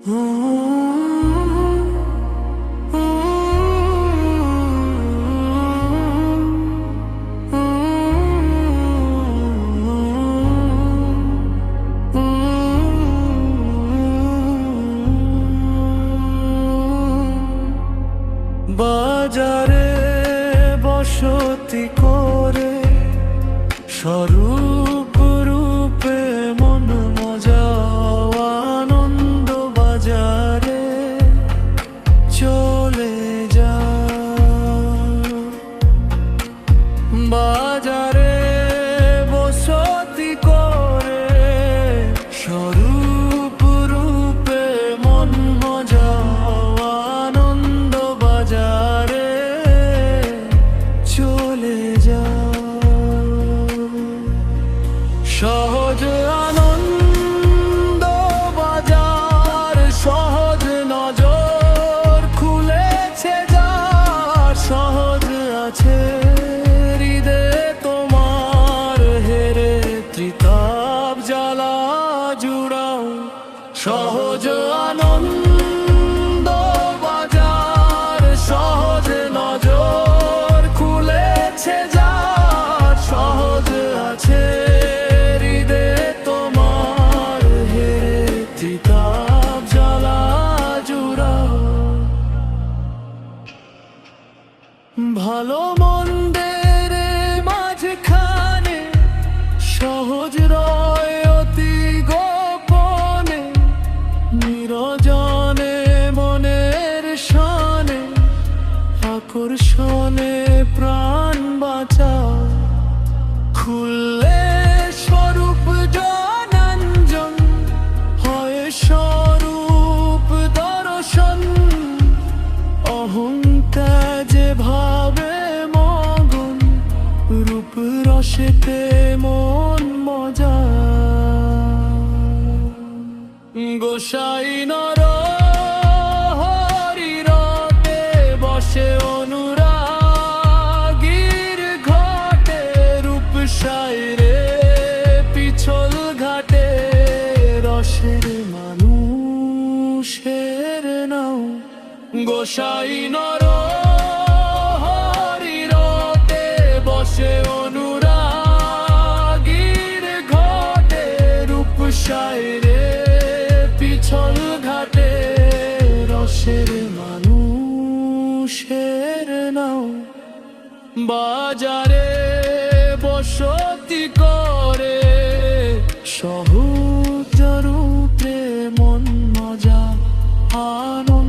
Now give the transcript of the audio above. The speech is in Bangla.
বাজারে বসতি করে স্বরূপ সহজ আনন্দ বাজার, সহজ নজর খুলেছে যার, সহজ আছে হৃদে তোমার হেরে ত্রিতাপ জ্বালা জুড়াও। সহজ আনন্দ আকর্ষণে প্রাণ বাঁচা খুললে স্বরূপ জনাঞ্জন, হয় স্বরূপ দর্শন। অহংকাজে ভাবে মগন, রূপ রসেতে মন মজা। গোসাই নর রসের মানুষের নাও গোসাই নর হরিরতে বসে অনুরাগীর ঘটে রূপ সাইরে পিছল ঘাটে রসের মানুষের নাও বাজারে আনন্দ